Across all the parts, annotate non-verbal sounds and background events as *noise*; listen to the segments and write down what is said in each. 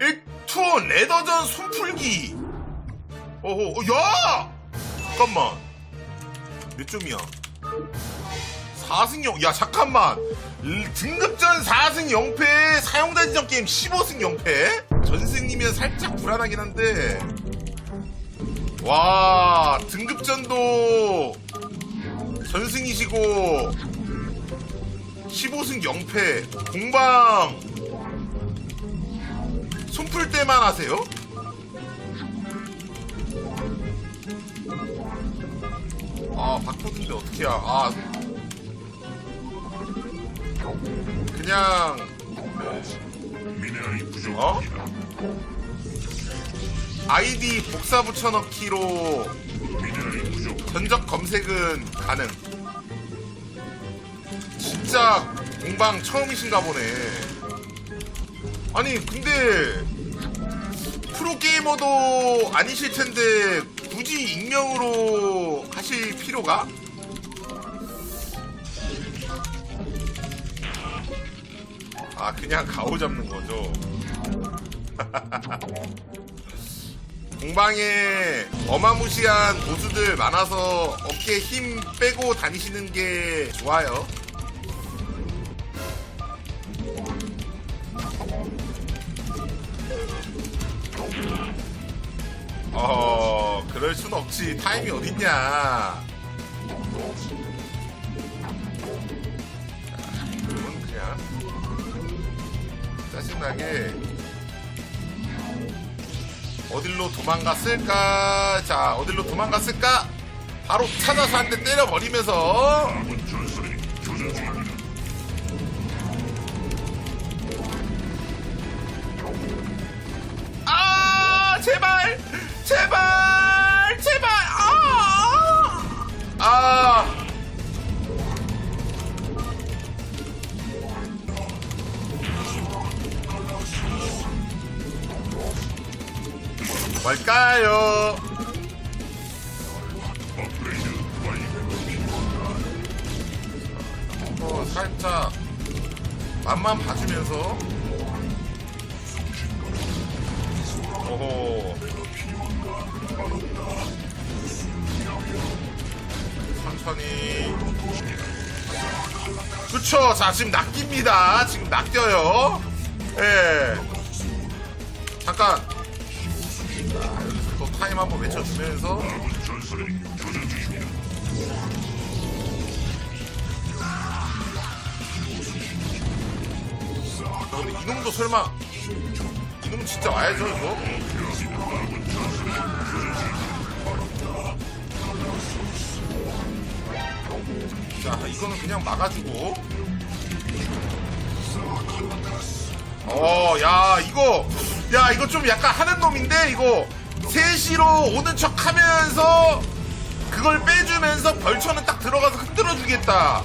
액투 레더전 손풀기. 어허, 어, 야! 잠깐만. 몇 점이야? 4승 0, 야, 잠깐만. 르- 등급전 4승 0패, 사용자 지정 게임 15승 0패? 전승이면 살짝 불안하긴 한데. 와, 등급전도 전승이시고, 15승 0패, 공방, 손풀 때만 하세요? 아, 바코드인데 어떻게 야 아. 그냥, 미네랄이 어? 부족합니다. 아이디 복사 붙여넣기로 부족. 전적 검색은 가능. 진짜 공방 처음이신가 보네. 아니, 근데 프로게이머도 아니실 텐데 굳이 익명으로 하실 필요가? 아, 그냥 가오 잡는 거죠. *laughs* 공방에 어마무시한 고수들 많아서 어깨 힘 빼고 다니시는 게 좋아요. 그럴 순 없지. 타임이 어딨냐. 이건 그냥 짜증나게 어딜로 도망갔을까? 자, 어딜로 도망갔을까? 바로 찾아서 한 대 때려버리면서 뭘까요? 어, 살짝 맛만 봐주면서. 오호. 천천히. 그쵸 자 지금 낚입니다. 지금 낚여요. 예. 잠깐 타임 한번 외쳐주면서. 아, 근데 이놈도 설마 이놈 진짜 와야죠 이거? 자 이거는 그냥 막아주고. 어야 이거 야 이거 좀 약간 하는 놈인데 이거 3시로 오는 척 하면서 그걸 빼주면서 벌처는 딱 들어가서 흔들어 주겠다.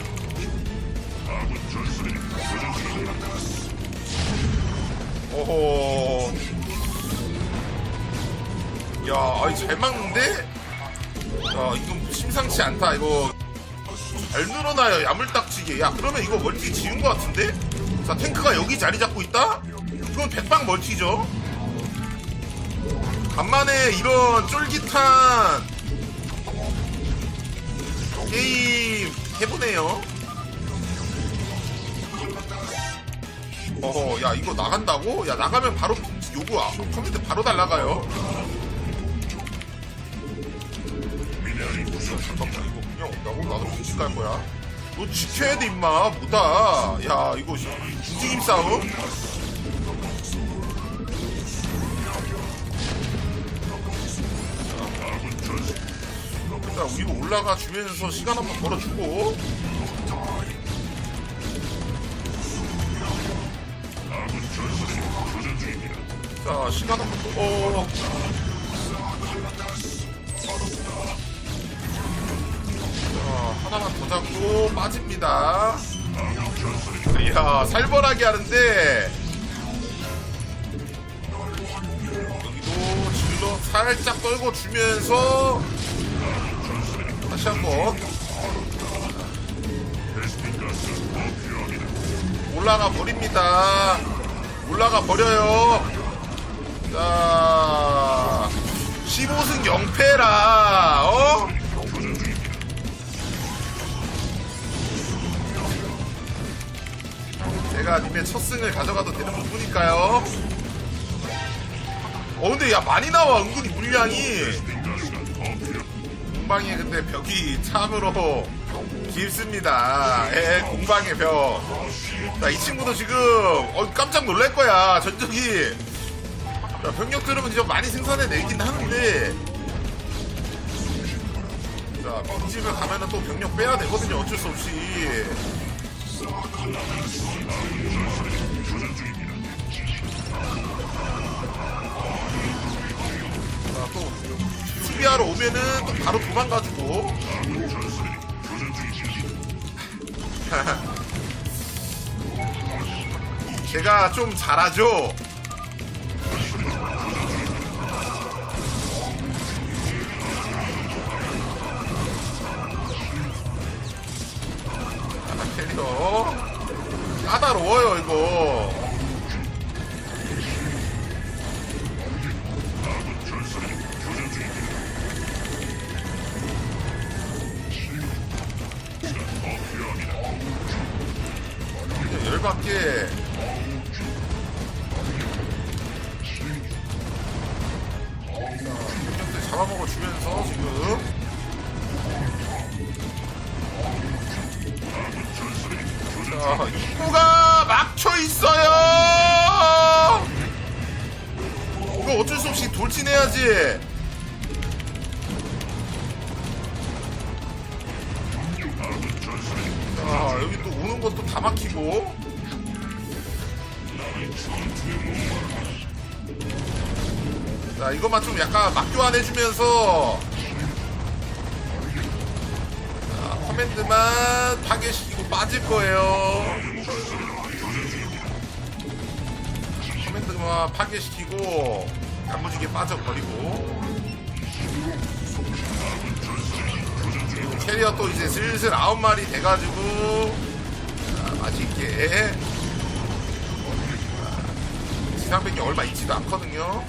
오호. 야, 아이 잘 막는데? 야, 이건 심상치 않다. 이거 잘 늘어나요. 야물딱지게. 야, 그러면 이거 멀티 지운 것 같은데? 자, 탱크가 여기 자리 잡고 있다? 이건 백방 멀티죠. 간만에 이런 쫄깃한 게임 해보네요. 어허, 야, 이거 나간다고? 야, 나가면 바로 요거 아, 컴퓨터 바로 날라가요. 잠깐만, 이거 그냥 온다고? 나도 공식 갈 거야. 너 지켜야 돼, 임마. 뭐다. 야, 이거 시- 움직임 싸움? 일단 위로 올라가 주면서 시간 한번 중입니다. 자, 시간 한번 더. 어. 자, 하나만 더 잡고 빠집니다. 이야, 살벌하게 하는데. 여기도 질러 살짝 떨고 주면서 필요합니다. 올라가 버립니다. 올라가 버려요. 자 15승 0패라 어? 제가 님의 첫 승을 가져가도 되는 부분이니까요 어 근데 야 많이 나와 은근히 물량이 공방에 근데 벽이 참으로 깊습니다. 예 공방의 벽 자 이 친구도 지금 어 깜짝 놀랄 거야. 전적이. 자, 병력 들으면 이제 많이 생산해 내긴 하는데. 자 빈집을 가면은 또 병력 빼야 되거든요. 어쩔 수 없이. 자 또 수비하러 오면은 또 바로 도망가지고. *laughs* 제가 좀 잘하죠? 아, 캐리어. 까다로워요 이거 열받게 자, 잡아먹어 주면서 지금 자, 입구가 막혀 있어요. 이거 어쩔 수 없이 돌진해야지. 자, 여기 또 오는 것도 다 막히고. 자, 이것만 좀 약간 막 교환해주면서. 자, 커맨드만 파괴시키고 빠질 거예요. 커맨드만 파괴시키고 야무지게 빠져버리고 캐리어 또 이제 슬슬 아홉 마리 돼가지고 자, 맛있게 지상백이 얼마 있지도 않거든요.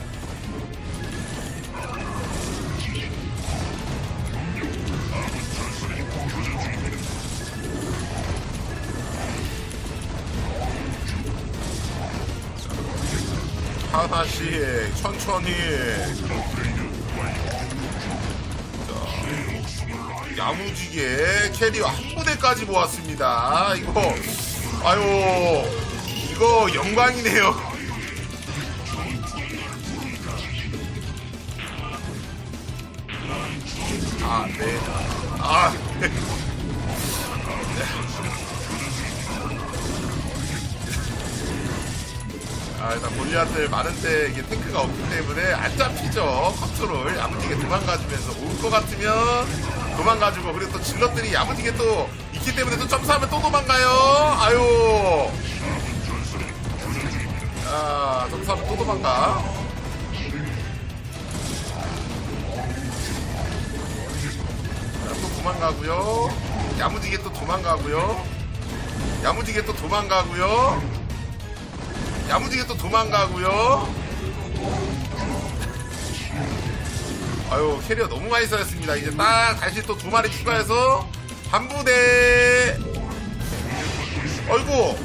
하나씩 천천히. 자, 야무지게 캐리어 한 부대까지 모았습니다. 이거 아유 이거 영광이네요 아, 네. 아, 네. 아, 일단 골리앗들 많은데 이게 탱크가 없기 때문에 안 잡히죠. 컨트롤 야무지게 도망가주면서 올 것 같으면 도망가주고 그리고 또 질럿들이 야무지게 또 있기 때문에 또 점수하면 또 도망가요. 아유. 아, 점수하면 또 도망가. 도망가고요. 야무지게 또 도망가고요. 야무지게 또 도망가고요. 야무지게 또 도망가고요. 아유 캐리어 너무 많이 쌓였습니다. 이제 딱 다시 또 두 마리 추가해서 한 부대. 어이구.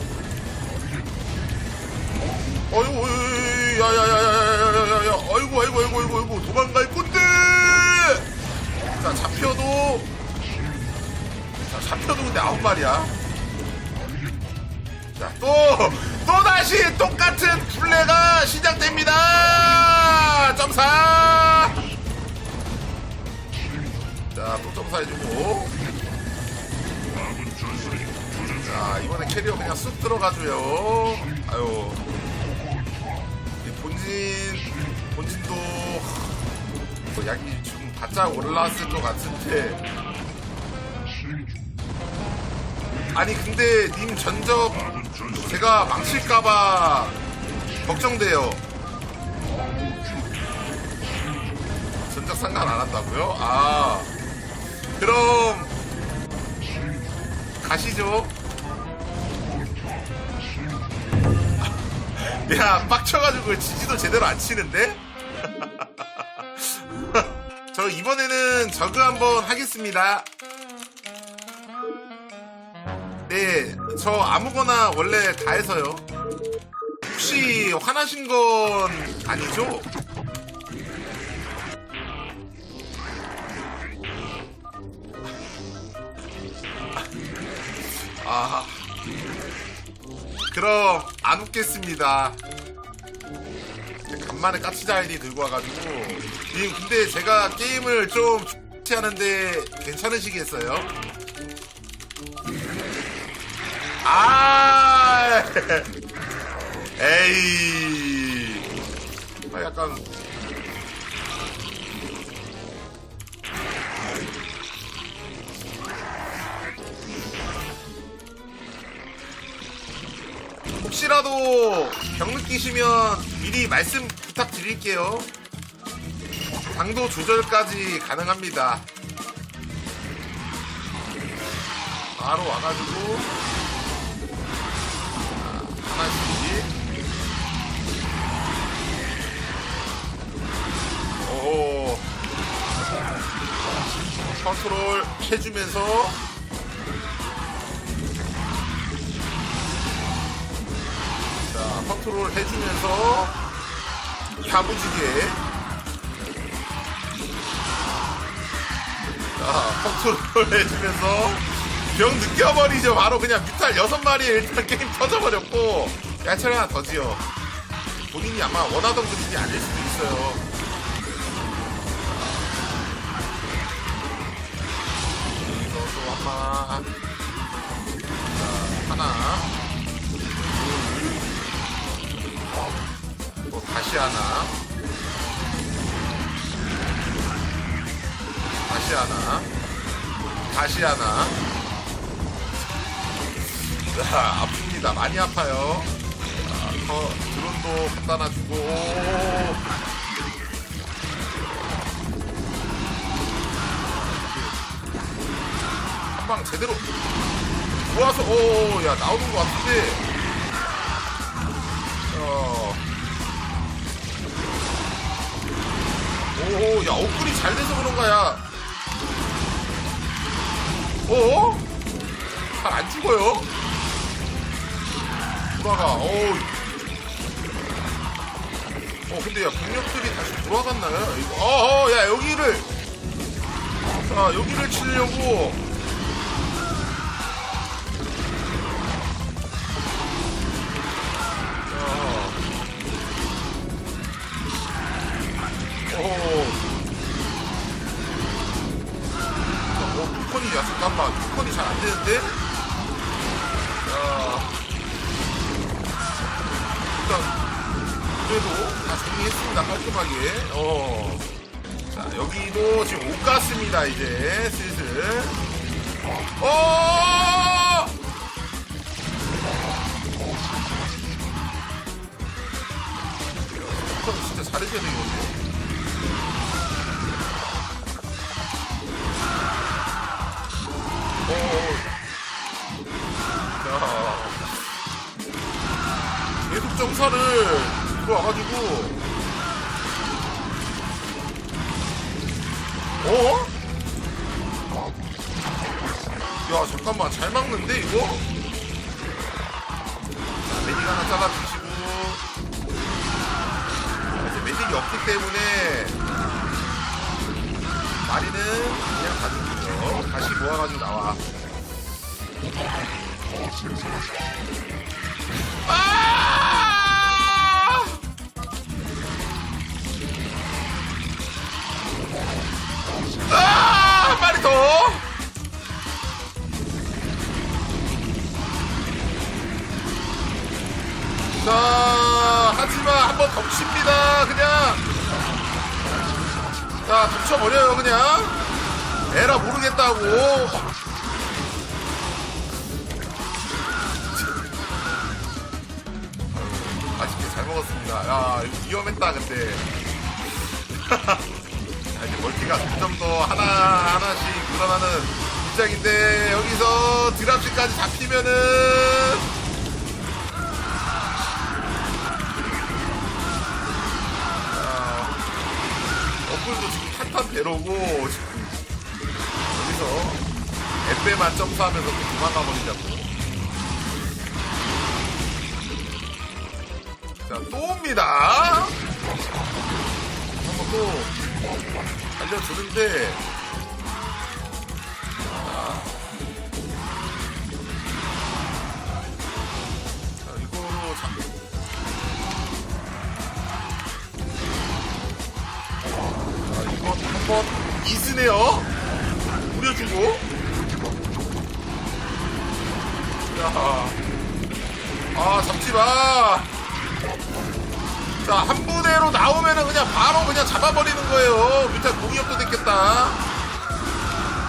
어이구, 야야야야야야야야, 어이구, 어이구, 어이구, 어이구, 어이구, 도망갈 건데. 자 잡혀도, 자 잡혀도 근데 아홉 마리야. 자, 또, 또 다시 똑같은 플레이가 시작됩니다! 점사! 자, 또 점사해주고. 자, 이번에 캐리어 그냥 쑥 들어가줘요. 아유. 이 본진, 본진도, 또 약이 좀 바짝 올라왔을 것 같은데. 아니, 근데 님 전적 제가 망칠까봐 걱정돼요. 전적 상관 안 한다고요? 아, 그럼 가시죠. *laughs* 야 빡쳐가지고 지지도 제대로 안 치는데? *laughs* 저 이번에는 저그 한번 하겠습니다. 네, 저 아무거나 원래 다 해서요. 혹시 화나신 건 아니죠? 아, 그럼 안 웃겠습니다. 간만에 까치자 아이디 들고 와가지고 이 근데 제가 게임을 좀 하는데 괜찮으시겠어요? 아 *laughs* 에이 아, 약간 혹시라도 병 느끼시면 미리 말씀 부탁드릴게요. 당도 조절까지 가능합니다. 바로 와가지고 컨트롤 해주면서 자, 컨트롤 해주면서 야무지게 자, 컨트롤 *laughs* 해주면서 병 느껴버리죠. 바로 그냥 뮤탈 6마리에 일단 *laughs* 게임 터져버렸고 야채를 하나 더 지어. 본인이 아마 원하던 그림이 아닐 수도 있어요. 하나. 자, 하나 또 다시 하나. 다시 하나. 다시 하나. 자 아픕니다. 많이 아파요. 자, 더 드론도 갖다 놔주고 한방 제대로 들어와서 오야 나오는 것 같은데 어 오, 야, 업글이 잘 돼서 그런가, 야. 어? 잘안 죽어요? 돌아가, 어우. 어, 근데 야, 병력들이 다시 돌아갔나요? 이거, 어, 어, 야, 여기를. 자, 여기를 치려고. 오. 어, 쿠폰이, 야, 잠깐만. 쿠폰이 잘 안 되는데? 야. 일단, 그래도 다 정리했습니다. 깔끔하게. 어. 자, 여기도 지금 옷 같습니다, 이제. 슬슬. 어! 쿠폰 진짜 잘해줘야 되겠는데. 자, 계속 점사를 들어와가지고, 어? 야, 잠깐만, 잘 막는데, 이거? 에라 모르겠다고. 맛있게 잘 먹었습니다. 야, 이거 위험했다, 근데. 자, *laughs* 아, 이제 멀티가 점점 더 하나, 하나씩 늘어나는 입장인데, 여기서 드랍시까지 잡히면은, 아, 어플도 지금 탄탄 배로고 엠베만 점수하면서 또 도망가 버리자고. 자, 또 옵니다. 한번 또 알려주는데. 자, 이거로 자, 자, 이거 한번 이스네요. 뿌려주고. 자, 아 잡지 마. 자, 한 부대로 나오면은 그냥 바로 그냥 잡아버리는 거예요. 밑에 공이업도 됐겠다.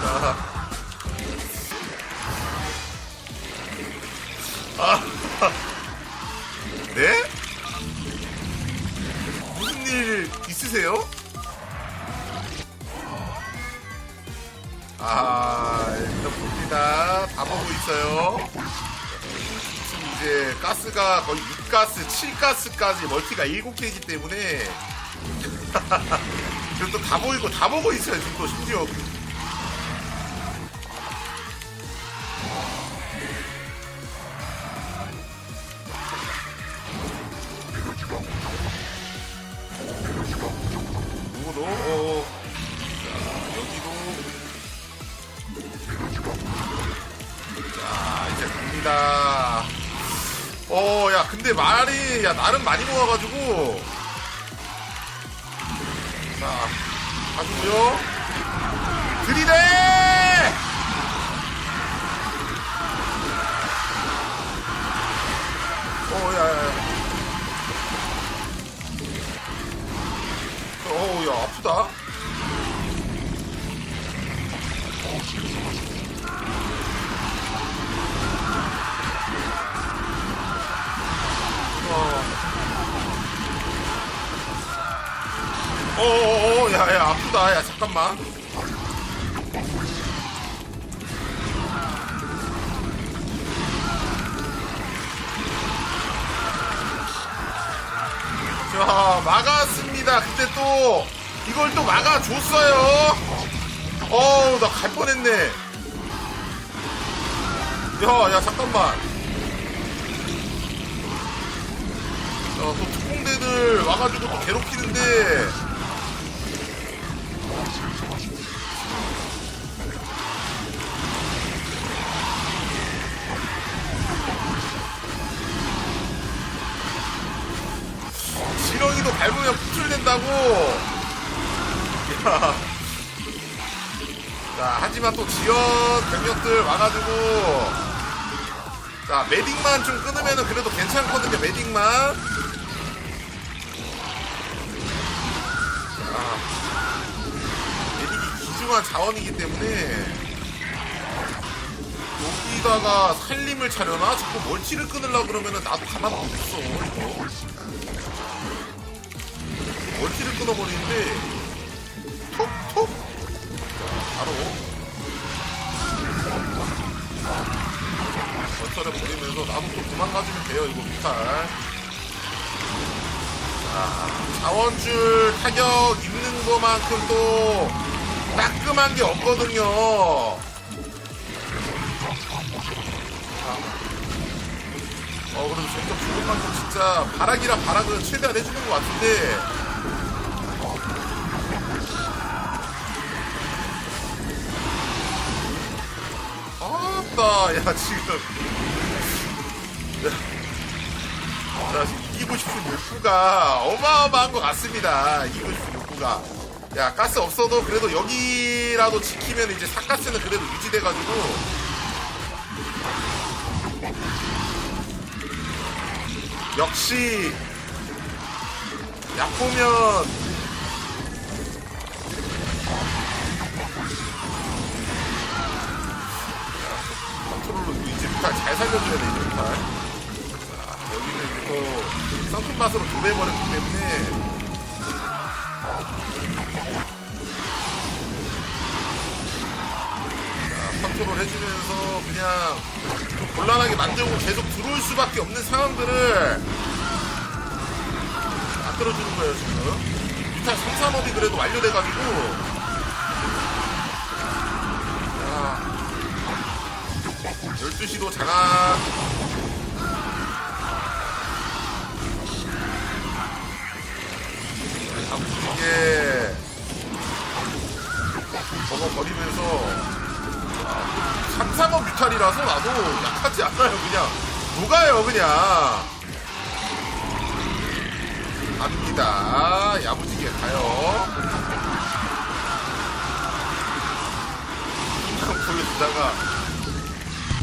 자. 아. *laughs* 네? 무슨 일 있으세요? 아, 일단 봅니다. 다 보고 있어요. 이제 가스가 거의 6가스, 7가스까지 멀티가 7개이기 때문에 *laughs* 지금 또다 보이고 다 보고 있어요. 지금 또 심지어 갑니다. 어, 야, 근데 말이, 야, 나름 많이 모아가지고. 자, 가지고요. 들이대! 어, 야, 야, 야. 어, 야, 아프다. 야, 야, 아프다. 야, 잠깐만. 자, 막았습니다. 근데 또, 이걸 또 막아줬어요. 어우, 나 갈 뻔했네. 야, 야, 잠깐만. 자, 또 특공대들 와가지고 또 괴롭히는데. 된다고. 야. 자, 하지만 또 지연 병력들 와가지고. 자, 매딩만 좀 끊으면은 그래도 괜찮거든요, 매딩만. 자, 매딩이 귀중한 자원이기 때문에. 여기다가 살림을 차려나? 자꾸 멀티를 끊으려고 그러면은 나도 가만 안 있어, 이거. 멀티를 끊어버리는데 톡톡! 바로. 벌처를 버리면서 나도 또 도망가주면 돼요 이거 미탈. 자 자원줄 타격 입는 것만큼 또 따끔한 게 없거든요. 어 그래도 점점 좋은 만큼 진짜 바락이라 바락은 최대한 해주는 것 같은데 아따 야 지금. 야, 자 지금 이기고 싶은 욕구가 어마어마한 것 같습니다. 이기고 싶은 욕구가. 야 가스 없어도 그래도 여기라도 지키면 이제 사가스는 그래도 유지돼가지고. 역시 약 보면 잘 살려줘야 돼자 여기는 또 썬큰 맛으로 도배해버렸기 때문에. 자 컨트롤 해주면서 그냥 좀 곤란하게 만들고 계속 들어올 수밖에 없는 상황들을 만들어주는 거예요 지금. 뮤탈 3, 3업이 그래도 완료돼가지고 12시도 장악. 이게 먹어버리면서 삼삼업 뮤탈이라서 나도 약하지 않아요 그냥. 녹아요 그냥. 갑니다. 야무지게 가요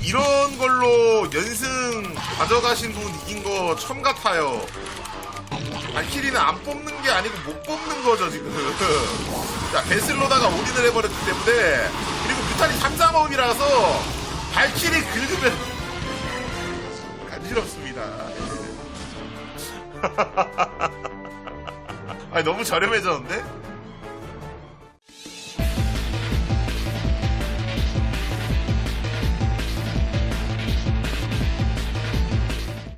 이런 걸로 연승 가져가신 분 이긴 거 처음 같아요. 발키리는 안 뽑는 게 아니고 못 뽑는 거죠 지금. *laughs* 자 베슬로다가 올인을 해버렸기 때문에 그리고 뮤탄이 3, 3업이라서 발키리 긁으면 *laughs* 간지럽습니다. *laughs* 아니 너무 저렴해졌는데?